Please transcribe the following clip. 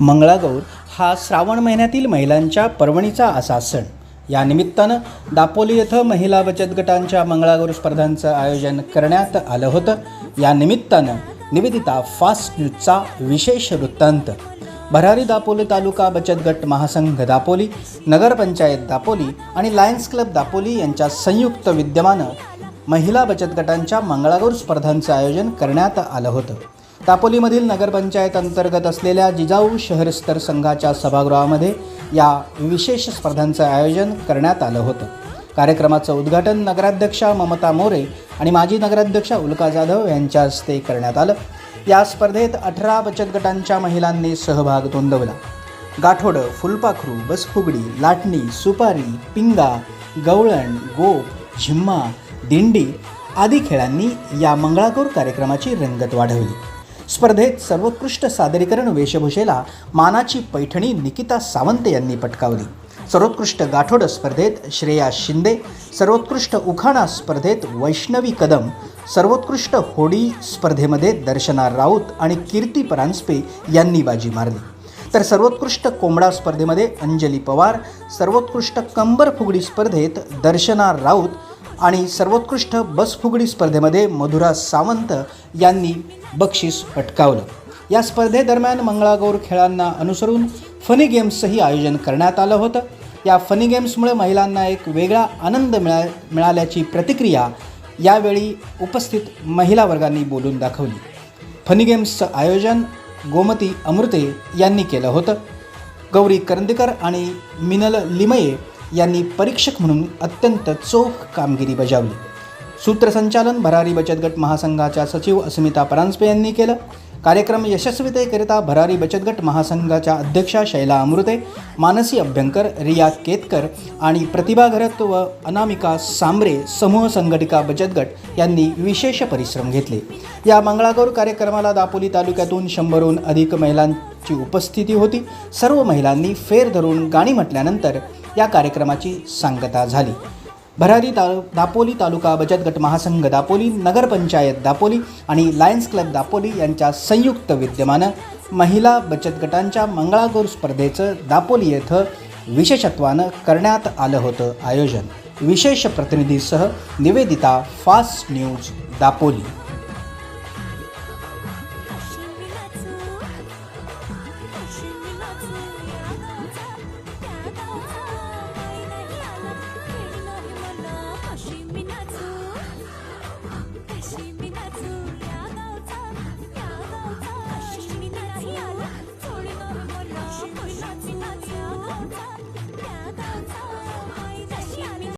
मंगळागौर हा श्रावण महिन्यातील महिलांच्या पर्वणीचा असा सण. या निमित्तानं दापोली येथं महिला बचत गटांच्या मंगळागौर स्पर्धांचं आयोजन करण्यात आलं होतं. या निमित्तानं निवेदिता फास्ट न्यूजचा विशेष वृत्तांत. भरारी दापोली तालुका बचत गट महासंघ दापोली नगरपंचायत दापोली आणि लायन्स क्लब दापोली यांच्या संयुक्त विद्यमानं महिला बचत गटांच्या मंगळागौर स्पर्धांचं आयोजन करण्यात आलं होतं. दापोलीमधील नगरपंचायत अंतर्गत असलेल्या जिजाऊ शहरस्तर संघाच्या सभागृहामध्ये या विशेष स्पर्धांचं आयोजन करण्यात आलं होतं. कार्यक्रमाचं उद्घाटन नगराध्यक्षा ममता मोरे आणि माजी नगराध्यक्षा उल्का जाधव यांच्या हस्ते करण्यात आलं. या स्पर्धेत अठरा बचत गटांच्या महिलांनी सहभाग नोंदवला. गाठोडं फुलपाखरू बसफुगडी लाटणी सुपारी पिंगा गवळण गोप झिम्मा दिंडी आदी खेळांनी या मंगळागौर कार्यक्रमाची रंगत वाढवली. स्पर्धेत सर्वोत्कृष्ट सादरीकरण वेशभूषेला मानाची पैठणी निकिता सावंत यांनी पटकावली. सर्वोत्कृष्ट गाठोड स्पर्धेत श्रेया शिंदे सर्वोत्कृष्ट उखाणा स्पर्धेत वैष्णवी कदम सर्वोत्कृष्ट होडी स्पर्धेमध्ये दर्शना राऊत आणि कीर्ती परांजपे यांनी बाजी मारली. तर सर्वोत्कृष्ट कोंबडा स्पर्धेमध्ये अंजली पवार सर्वोत्कृष्ट कंबर फुगडी स्पर्धेत दर्शना राऊत आणि सर्वोत्कृष्ट बस फुगडी स्पर्धेमध्ये मधुरा सावंत यांनी बक्षीस पटकावलं. या स्पर्धेदरम्यान मंगळागौर खेळांना अनुसरून फनी गेम्सचंही आयोजन करण्यात आलं होतं. या फनी गेम्समुळे महिलांना एक वेगळा आनंद मिळा मिळाल्याची प्रतिक्रिया यावेळी उपस्थित महिला वर्गांनी बोलून दाखवली. फनी गेम्सचं आयोजन गोमती अमृते यांनी केलं होतं. गौरी करंदीकर आणि मिनल लिमये यांनी परीक्षक म्हणून अत्यंत चोख कामगिरी बजावली. सूत्रसंचालन भरारी बचत गट महासंघाच्या सचिव अस्मिता परांजपे यांनी केलं. कार्यक्रम यशस्वीतेकरिता भरारी बचत गट महासंघाच्या अध्यक्षा शैला अमृते मानसी अभ्यंकर रिया केतकर आणि प्रतिभा घरत व अनामिका सांबरे समूह संघटिका बचत गट यांनी विशेष परिश्रम घेतले. या मंगळागौर कार्यक्रमाला दापोली तालुक्यातून शंभरहून अधिक महिलांची उपस्थिती होती. सर्व महिलांनी फेर धरून गाणी म्हटल्यानंतर या कार्यक्रमाची सांगता झाली. भरारी तालु दापोली तालुका बचत गट महासंघ दापोली नगरपंचायत दापोली आणि लायन्स क्लब दापोली यांच्या संयुक्त विद्यमानं महिला बचत गटांच्या मंगळागौर स्पर्धेचं दापोली येथं विशेषत्वानं करण्यात आलं होतं आयोजन. विशेष प्रतिनिधीसह निवेदिता फास्ट न्यूज दापोली. 감사합니다.